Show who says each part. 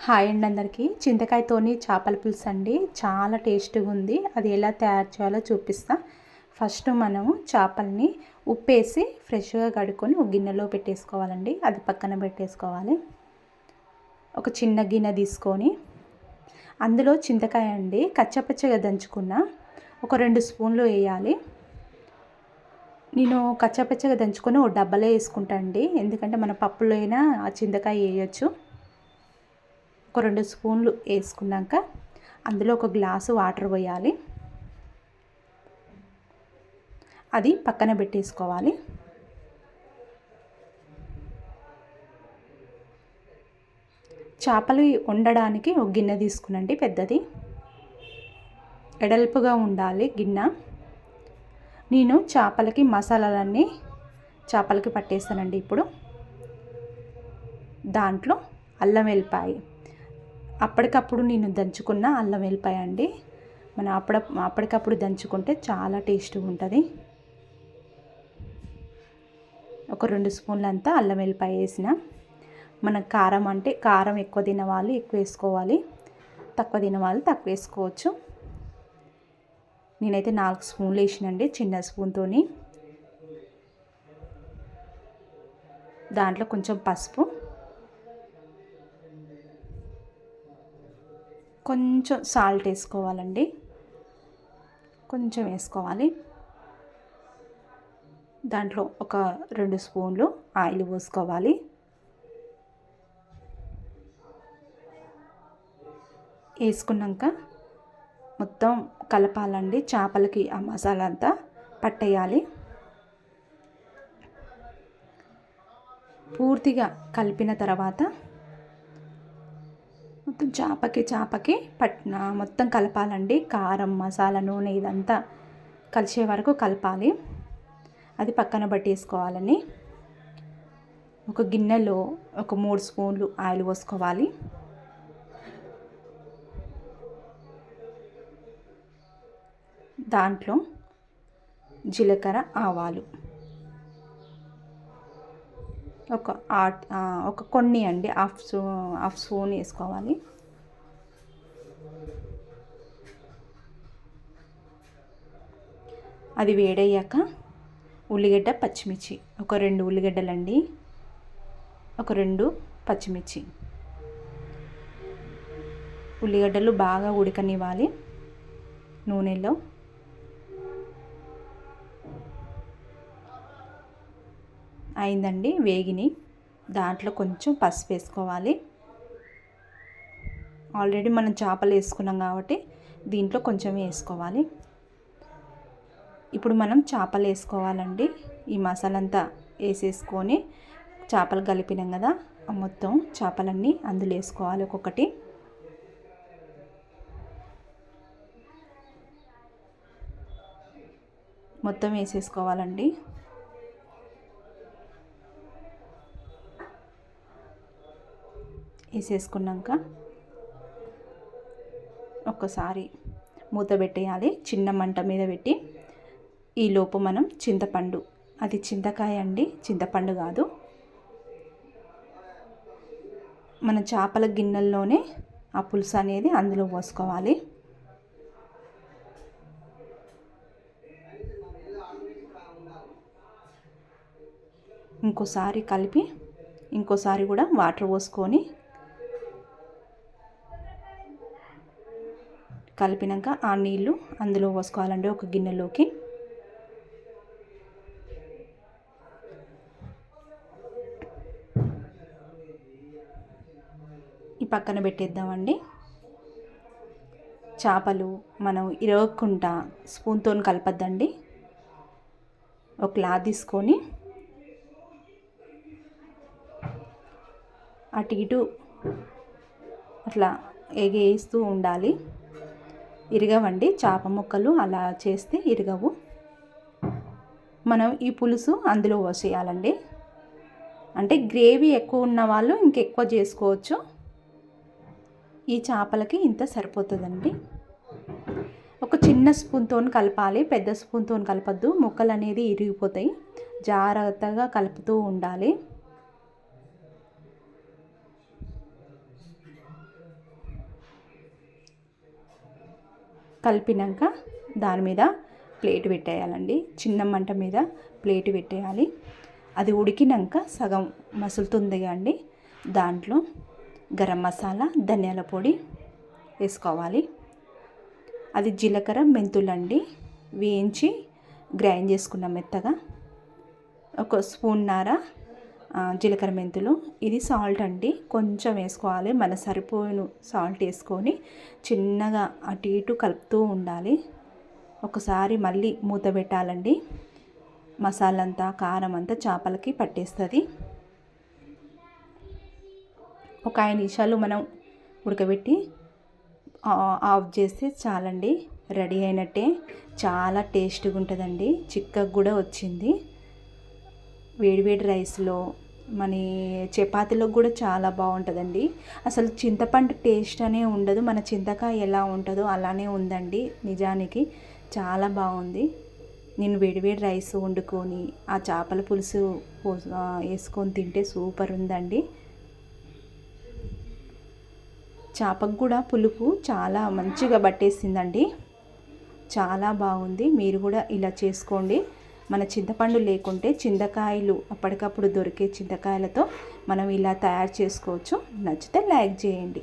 Speaker 1: Hi అండి అందరికీ. చింతకాయతోని చేపల పులుసు అండి. చాలా టేస్టీగా ఉంది. అది ఎలా తయారు చేయాలో చూపిస్తా. ఫస్ట్ మనము చేపల్ని ఉప్పేసి ఫ్రెష్గా కడుక్కొని ఒక గిన్నెలో పెట్టేసుకోవాలండి. అది పక్కన పెట్టేసుకోవాలి. ఒక చిన్న గిన్నె తీసుకొని అందులో చింతకాయ అండి. కచ్చపచ్చగా దంచుకున్న ఒక రెండు స్పూన్లు వేయాలి. నేను కచ్చపచ్చగా దంచుకొని ఒక డబ్బాలో వేసుకుంటా అండి. ఎందుకంటే మన పప్పులో అయినా ఆ చింతకాయ వేయచ్చు. ఒక రెండు స్పూన్లు వేసుకున్నాక అందులో ఒక గ్లాసు వాటర్ పోయాలి. అది పక్కన పెట్టేసుకోవాలి. చేపలు వండడానికి ఒక గిన్నె తీసుకునండి పెద్దది. ఎడల్పుగా ఉండాలి గిన్నె. నేను చేపలకి మసాలాలన్నీ చేపలకి పట్టేస్తానండి ఇప్పుడు. దాంట్లో అల్లం వెల్లిపాయ అప్పటికప్పుడు నేను దంచుకున్న అల్లం వెల్లిపాయ అండి. మనం అప్పుడ అప్పటికప్పుడు దంచుకుంటే చాలా టేస్ట్గా ఉంటుంది. ఒక రెండు స్పూన్లు అంతా అల్లం వెల్లిపాయ వేసిన. మనకు కారం అంటే కారం ఎక్కువ తిన వాళ్ళు ఎక్కువ వేసుకోవాలి. తక్కువ తిన వాళ్ళు తక్కువ వేసుకోవచ్చు. నేనైతే నాలుగు స్పూన్లు వేసినండి చిన్న స్పూన్తో దాంట్లో కొంచెం పసుపు. కొంచెం సాల్ట్ వేసుకోవాలండి. కొంచెం వేసుకోవాలి. దాంట్లో ఒక రెండు స్పూన్లు ఆయిల్ పోసుకోవాలి. వేసుకున్నాక మొత్తం కలపాలండి. చేపలకి ఆ మసాలా అంతా పట్టేయాలి. పూర్తిగా కలిపిన తర్వాత మొత్తం చేపకి చేపకి పట్న మొత్తం కలపాలండి. కారం మసాలా నూనె ఇదంతా కలిసే వరకు కలపాలి. అది పక్కన పట్టేసుకోవాలని ఒక గిన్నెలో ఒక మూడు స్పూన్లు ఆయిల్ పోసుకోవాలి. దాంట్లో జీలకర్ర ఆవాలు ఒక ఆట్ ఒక కొన్ని అండి హాఫ్ స్పూ హాఫ్ స్పూన్ వేసుకోవాలి. అది వేడయ్యాక ఉల్లిగడ్డ పచ్చిమిర్చి. ఒక రెండు ఉల్లిగడ్డలండి. ఒక రెండు పచ్చిమిర్చి. ఉల్లిగడ్డలు బాగా ఉడకనివ్వాలి నూనెలో. అయిందండి వేగిని. దాంట్లో కొంచెం పసుపు వేసుకోవాలి. ఆల్రెడీ మనం చేపలు వేసుకున్నాం కాబట్టి దీంట్లో కొంచెం వేసుకోవాలి. ఇప్పుడు మనం చేపలు వేసుకోవాలండి. ఈ మసాలా అంతా వేసేసుకొని చేపలు కలిపినాం కదా మొత్తం చేపలన్నీ అందులో వేసుకోవాలి ఒక్కొక్కటి. మొత్తం వేసేసుకోవాలండి. వేసేసుకున్నాక ఒక్కసారి మూత పెట్టేయాలి. చిన్న మంట మీద పెట్టి ఈలోపు మనం చింతపండు. అది చింతకాయ అండి చింతపండు కాదు. మన చేపల గిన్నెల్లోనే ఆ పులుసు అనేది అందులో పోసుకోవాలి. ఇంకోసారి కలిపి ఇంకోసారి కూడా వాటర్ పోసుకొని కలిపినాక ఆ నీళ్ళు అందులో పోసుకోవాలండి ఒక గిన్నెలోకి. ఈ పక్కన పెట్టేద్దామండి. చేపలు మనం ఇరవకుండా స్పూన్తో కలపద్దండి. ఒక లా తీసుకొని అటు ఇటు అట్లా ఎగేస్తూ ఉండాలి. ఇరగవండి. చేప ముక్కలు అలా చేస్తే ఇరగవు. మనం ఈ పులుసు అందులో పోసేయాలండి. అంటే గ్రేవీ ఎక్కువ ఉన్న వాళ్ళు ఇంకెక్కువ చేసుకోవచ్చు. ఈ చేపలకి ఇంత సరిపోతుందండి. ఒక చిన్న స్పూన్తో కలపాలి. పెద్ద స్పూన్తో కలపద్దు. ముక్కలు అనేది ఇరిగిపోతాయి. జాగ్రత్తగా కలుపుతూ ఉండాలి. కలిపినాక దాని మీద ప్లేట్ పెట్టేయాలండి. చిన్న మంట మీద ప్లేట్ పెట్టేయాలి. అది ఉడికినాక సగం మసులుతుంది అండి దాంట్లో గరం మసాలా ధనియాల పొడి వేసుకోవాలి. అది జీలకర్ర మెంతులండి. వేయించి గ్రైండ్ చేసుకున్న మెత్తగా. ఒక స్పూన్ నార జీలకర్ర మెంతులు ఇది సాల్ట్ అండి. కొంచెం వేసుకోవాలి. మన సరిపోయిన సాల్ట్ వేసుకొని చిన్నగా అటు ఇటు కలుపుతూ ఉండాలి. ఒకసారి మళ్ళీ మూత పెట్టాలండి. మసాలా అంతా కారం అంతా చేపలకి పట్టేస్తుంది. ఒక ఐదు నిమిషాలు మనం ఉడకబెట్టి ఆఫ్ చేస్తే చాలండి. రెడీ అయినట్టే. చాలా టేస్ట్గా ఉంటుందండి. చిక్కగా కూడా వచ్చింది. వేడివేడి రైస్లో మన చపాతీలో కూడా చాలా బాగుంటుందండి. అసలు చింతపండు టేస్ట్ అనే ఉండదు. మన చింతకాయ ఎలా ఉంటుందో అలానే ఉందండి. నిజానికి చాలా బాగుంది. నేను వేడివేడి రైస్ వండుకొని ఆ చేపల పులుసు వేసుకొని తింటే సూపర్ ఉందండి. చేపకు కూడా పులుపు చాలా మంచిగా పట్టేసిందండి. చాలా బాగుంది. మీరు కూడా ఇలా చేసుకోండి. మన చింతపండు లేకుంటే చింతకాయలు అప్పటికప్పుడు దొరికే చింతకాయలతో మనం ఇలా తయారు చేసుకోవచ్చు. నచ్చితే లైక్ చేయండి.